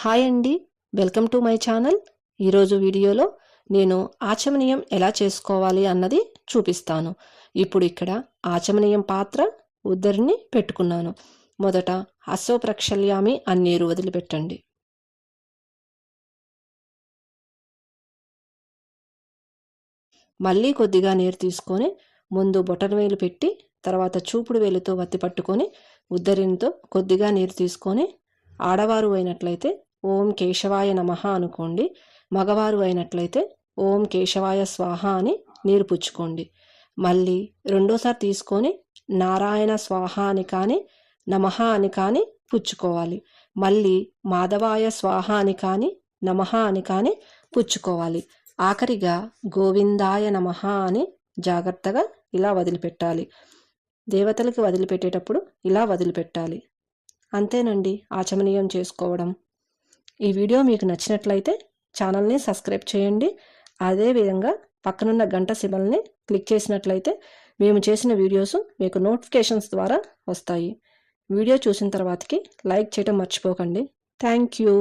Hi అండి. Welcome to my channel. ఈరోజు వీడియోలో నేను ఆచమనీయం ఎలా చేసుకోవాలి అన్నది చూపిస్తాను. ఇప్పుడు ఇక్కడ ఆచమనీయం పాత్ర ఉద్దరిని పెట్టుకున్నాను. మొదట అశ్వప్రక్షల్యామి అని నీరు వదిలిపెట్టండి. మళ్ళీ కొద్దిగా నీరు తీసుకొని ముందు బొటన వేలు పెట్టి తర్వాత చూపుడు వేలుతో వత్తి పట్టుకొని ఉద్దరినితో కొద్దిగా నీరు తీసుకొని ఆడవారు అయినట్లయితే ఓం కేశవాయ నమః అనుకోండి. మగవారు అయినట్లయితే ఓం కేశవాయ స్వాహ అని నీరు పుచ్చుకోండి. మళ్ళీ రెండోసారి తీసుకొని నారాయణ స్వాహ అని కానీ నమః అని కానీ పుచ్చుకోవాలి. మళ్ళీ మాధవాయ స్వాహ అని కానీ నమః అని కానీ పుచ్చుకోవాలి. ఆఖరిగా గోవిందాయ నమః అని జాగ్రత్తగా ఇలా వదిలిపెట్టాలి. దేవతలకు వదిలిపెట్టేటప్పుడు ఇలా వదిలిపెట్టాలి. అంతేనండి ఆచమనీయం చేసుకోవడం. ఈ వీడియో మీకు నచ్చినట్లయితే ఛానల్ని సబ్స్క్రైబ్ చేయండి. అదేవిధంగా పక్కనున్న గంట సిబల్ని క్లిక్ చేసినట్లయితే మేము చేసిన వీడియోస్ మీకు నోటిఫికేషన్స్ ద్వారా వస్తాయి. వీడియో చూసిన తర్వాతకి లైక్ చేయడం మర్చిపోకండి. Thank you.